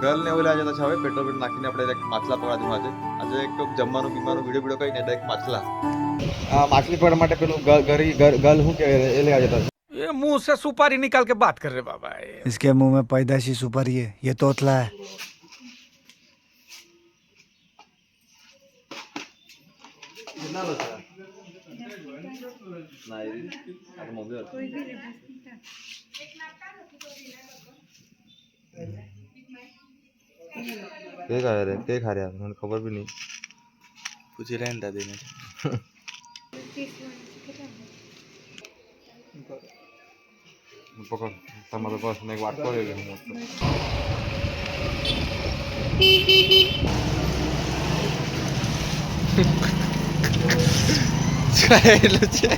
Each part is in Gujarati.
ગર્લ ને ઓલા જતા છે હવે પેટ્રોલ પેટ્રોલ નાખીને આપણે direct માછલા પકડવા જવાનું આજે આજે એક જમવાનું બીમાનું વિડીયો વિડીયો કહીને ડાયરેક્ટ માછલા આ માછલી પકડવા માટે પેલું ગરી ગર્લ શું કહેવાય એ લેવા જતા છે ये मुंह से सुपारी निकाल के बात कर रहे बाबा ये इसके मुंह में पैदाशी सुपारी है ये तोतला है ના એ આ તો મમ્મી હતી. के खा रहे के खा रहे हैं खबर भी नहीं પૂછી લે ને દાદીને પકડ તમારે બસ ને એક વાત કરી દે હું ચાલેલું છે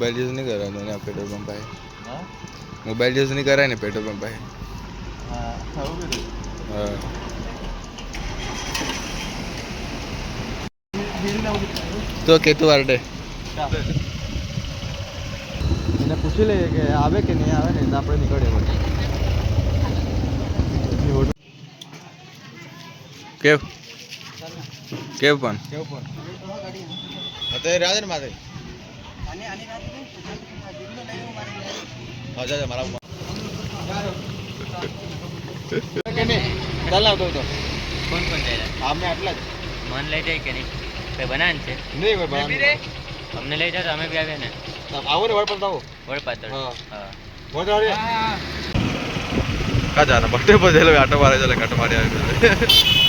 મોબાઈલ યુઝ નહીં કરવાનો ને પેટ્રોલ પંપ પાસે હા? મોબાઈલ યુઝ નહીં કરાય ને પેટ્રોલ પંપ પાસે તો કેતું વારડે એને પૂછી લઈએ કે આવે કે નહીં આવે ને આપણે નીકળીએ પછી કેવ? કેવ પણ? કેવ પણ? અત્યારે રાજન ને મન લઈ જાય કે નહીં? કઈ બનાન છે? નહીં અમને લઈ જાય તો અમે બી આવ્યા ને. આવો ને વડ પર આવો. વડ પાતળ હા. હા. કા જાના પર જેલો આટો મારે ચલે આટો મારી આવી.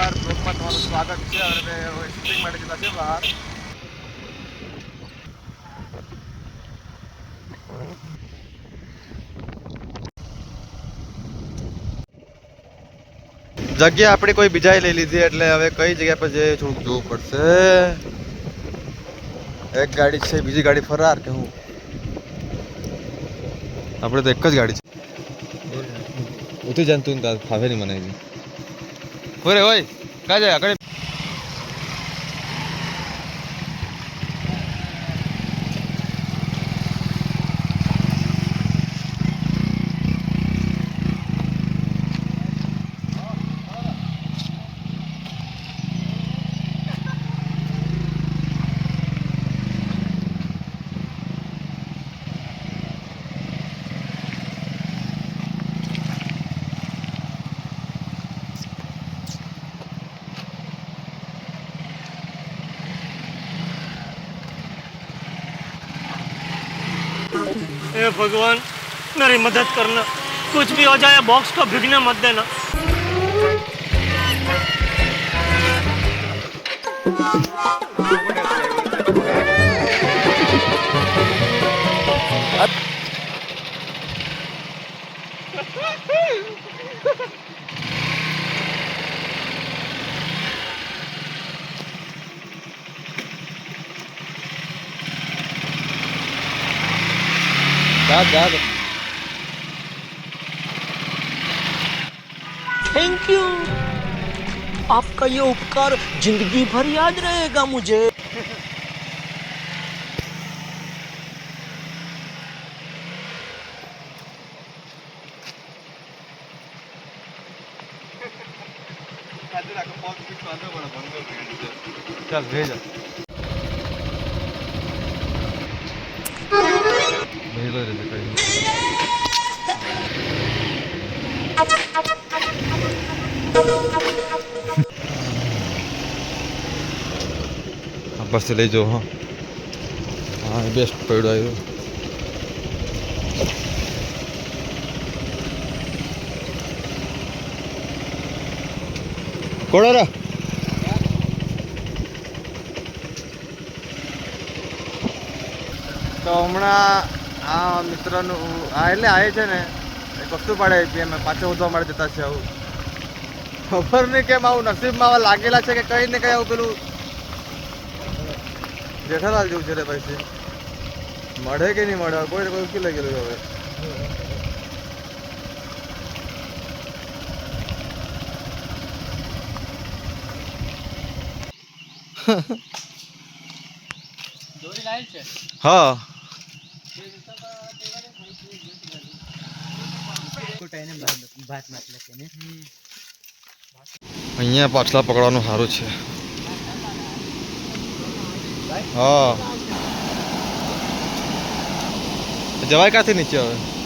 ફરી બ્લોગમાં તમારું સ્વાગત છે અને હવે શૂટિંગ માટે જતા છે બહાર. જગ્યા આપણે કોઈ બીજાએ લઈ લીધી એટલે હવે કઈ જગ્યા પર જઈએ થોડુંક જોવું પડશે. એક ગાડી છે બીજી ગાડી ફરાર કે હું? આપણે તો એક જ ગાડી છે. ઉતરી જાન તું ફાવે નહીં મને ઓરે હોય. કાજે આગળ भगवान मेरी मदद करना कुछ भी हो जाए बॉक्स को भिगने मत देना Dad, dad. थैंक यू आपका ये उपकार ज़िंदगी भर याद रहेगा मुझे। चल भेजा। બસ લઈ જાઓ, હા. હા બેસ્ટ પડ્યો આવ્યો કોણ તો હમણાં આ મિત્રનું, આ એટલે આવે છે ને, એક વસ્તુ પાડે છે પાછો ઉધવા માટે જતા છે આવું. ખબર નહીં કેમ આવું નસીબમાં લાગેલા છે કે કઈ ને કઈ આવું પેલું જેઠાલાલ જેવું છે રે પછી. મળે કે નહીં મળે? કોઈ કોઈ ઉકેલાઈ ગયેલું હવે. હા. ભાત માટલે અહીંયા પાછલા પકડવાનું સારું છે. હા. જવાય ક્યાંથી નીચે હવે?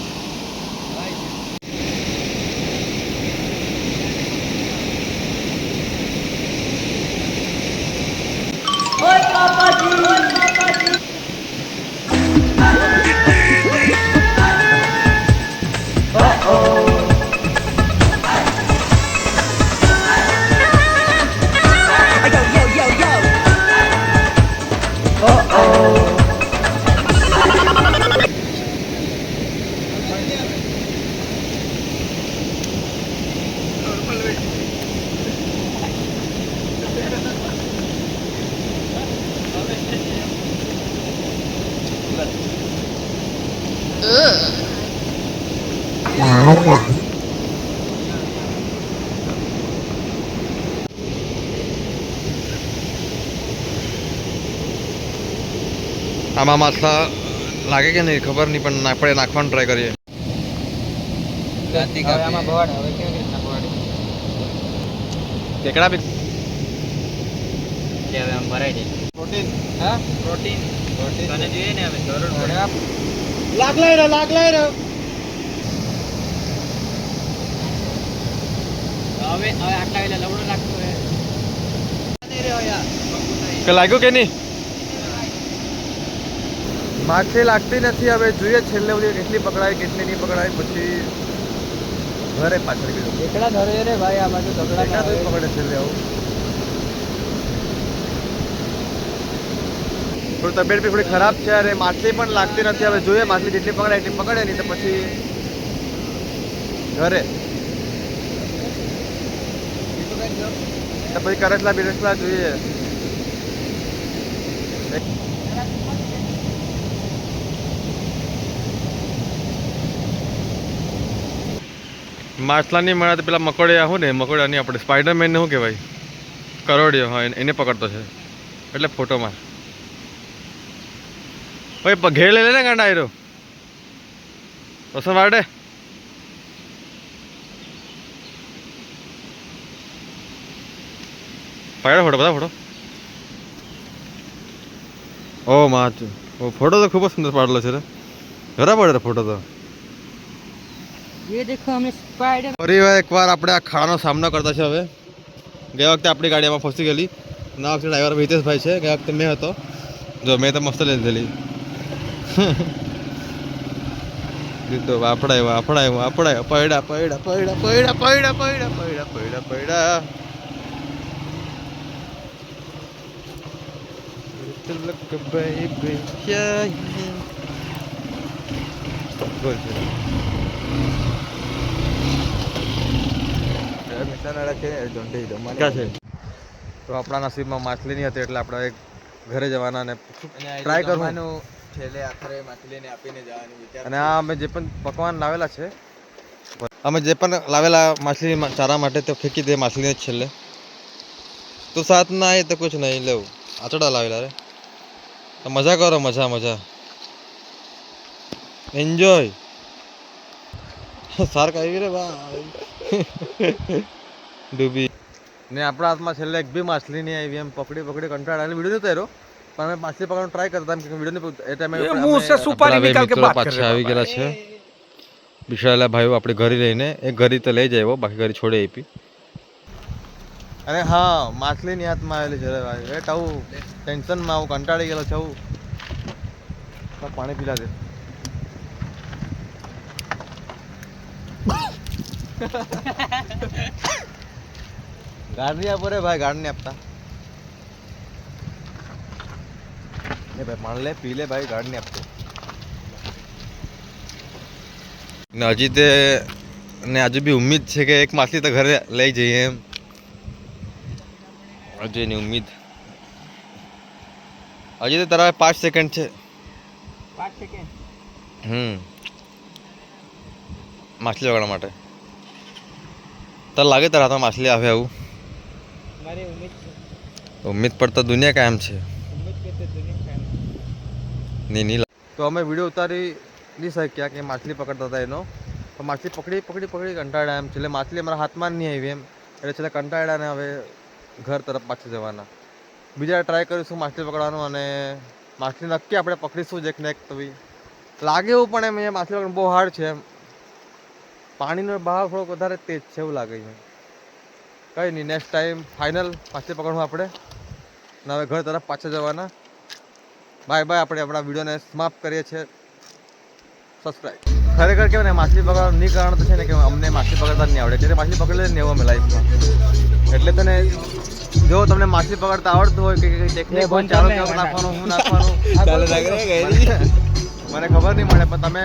આમાં માછલા લાગે કે નહીં? ખબર નહીં પણ આપણે નાખવાનું ટ્રાય કરીએ. ટેકડા બી ભરાય જાય. પ્રોટીન હા? પ્રોટીન. તને જોઈએ ને હવે જરૂર પડે લાગ રહ્યો લાગ રહ્યો. હવે હવે આટલા વેલા લવડો લાગતો હે. કે લાગ્યું કે નહીં? માછલી લાગતી નથી હવે જોઈએ છેલ્લે સુધી કેટલી પકડાય કેટલી નહીં પકડાય પછી ઘરે પાછળ ગયું. એકડા ઘરે રે ભાઈ આ બાજુ પકડે છેલ્લે આવું. થોડી તબિયત બી થોડી ખરાબ છે અને માછલી પણ લાગતી નથી. હવે જોઈએ માછલી જેટલી પકડાય એટલી પકડે, નહીં તો પછી ઘરે. પછી કરસલા બિરસલા જોઈએ. માછલા નહીં મળ્યા તો પેલા મકોડિયા શું ને મકોડિયા નહીં આપણે સ્પાઈડરમેનને શું કહેવાય? કરોડિયો, હા, એને પકડતો છે. એટલે ફોટોમાં ഓയ് ഇപ്പം ഗേളിലെന്നെ കണ്ടായിരുന്നു ദിവസം വാടേ પકડો ફોટો બધા ફોટો. ઓ માચ. ઓ ફોટો તો ખૂબ સુંદર પાડેલો છે રે. ઘરા પડે ફોટો તો. ફરી એકવાર આપણે આ ખાડાનો સામનો કરતા છે હવે. ગયા વખતે આપણી ગાડી એમાં ફસી ગયેલી. ના વખતે ડ્રાઈવર હિતેશભાઈ છે. ગયા વખતે મેં હતો. જો મેં તો મસ્ત લીધેલી. દીધો વાપડાય વાપડાય વાપડાય પૈડા પૈડા પૈડા પૈડા પૈડા પૈડા પૈડા પૈડા પૈડા. તિલક છે છે? તો આપણા નસીબમાં માછલી નહીં હતી એટલે આપણે એક ઘરે જવાના ને ટ્રાય કરવાનું છેલ્લે આખરે માછલીને આપીને જવાનું વિચાર અને આ અમે જે પણ પકવાન લાવેલા છે, અમે જે પણ લાવેલા માછલી ચારા માટે તો ફેંકી દે માછલીને છેલ્લે. તો સાથ ના આવે તો કુછ નહીં, લેવું. આચડા લાવેલા રે. તો મજા કરો, મજા મજા. એન્જોય સાર્ક આવી રે, ભાઈ. ડૂબી. ને આપણા હાથમાં છેલ્લે એક બી માછલી નહીં આવી, એમ પકડી પકડી કંટાળ અને વીડિયો નતો તમે માછલી પકડવાનો ટ્રાય કરતા કે વિડિયો એ ટાઈમે હું ઉસે સુપારી નિકાલ કે વાત પાછા આવી ગયેલા છે. બિશાલા ભાઈઓ આપણે ઘરે લઈને એ ઘરે તો લઈ જાય બાકી ઘરે છોડે આપી. અરે હા માછલી ની હાથમાં આવેલી છે ભાઈ. એ ટાઉ ટેન્શનમાં હું કંટાળી ગયેલો છું પાણી પીલા દે ગાડ નહીં આપો ભાઈ ગાડ નહીં આપતા. પી લે ભાઈ ગાડી આપતો. ને હજી તે ને આજે બી ઉમ્મીદ છે કે એક માછલી તો ઘરે લઈ જઈએ એમ. હજુ એની ઉમ્મીદ હજી તો તારા પાંચ સેકન્ડ છે. પાંચ સેકન્ડ હમ. માછલી વગાડવા માટે. તને લાગે તારા હાથમાં માછલી આવે આવું? મારી ઉમ્મીદ છે. ઉમ્મીદ પર તો દુનિયા કાયમ છે. નહીં નહીં તો અમે વીડિયો ઉતારી નહીં શક્યા કે માછલી પકડતા હતા એનો. તો માછલી પકડી પકડી પકડી કંટાળ્યા એમ. છેલ્લે માછલી અમારા હાથમાં નહીં આવી એમ. એટલે છેલ્લે કંટાળ્યા ને હવે ઘર તરફ પાછા જવાના. બીજા ટ્રાય કરીશું માછલી પકડવાનું અને માછલી નક્કી આપણે પકડીશું જ એક ને એક તો બી. લાગે એવું પણ એમ, અહીંયા માછલી પકડવાનું બહુ હાર્ડ છે એમ. પાણીનો બહાવ થોડોક વધારે તેજ છે એવું લાગે છે. કંઈ નહીં નેક્સ્ટ ટાઈમ ફાઇનલ માછલી પકડવું આપણે. અને હવે ઘર તરફ પાછા જવાના. બાય બાય આપણે આપણા વિડીયોને સમાપ્ત કરીએ છીએ. સબસ્ક્રાઈબ ખરેખર કેવું ને માછલી પકડવાનું નહીં કારણ તો છે ને કે અમને માછલી પકડતા નહીં આવડે. એટલે માછલી પકડી લેને એવું અમે લાઈફમાં એટલે તને જો તમને માછલી પકડતા આવડતું હોય કે ટેકનિક હોય ચાલો કેવું નાખવાનું હું નાખવાનું. મને મને ખબર નહીં મળે પણ તમે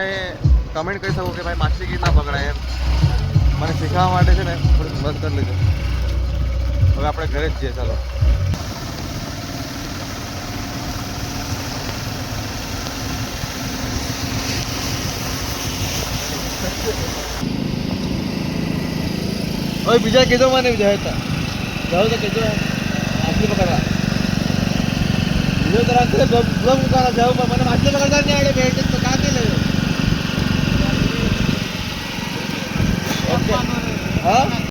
કમેન્ટ કરી શકો કે ભાઈ માછલી કેવી રીતના પકડાય એમ. મને શીખવા માટે છે ને થોડીક મદદ કરી લેજો. હવે આપણે ઘરે જ જઈએ ચાલો. ઓય બીજા કીધો મને જાય હતા જાવ તો કીધો માછલી પકડવા બીજો તો રાખે બ્લોગ મૂકવાના જાવ પણ મને માછલી પકડતા નહીં આવડે બેટ તો કાંથી લેજો ઓકે હા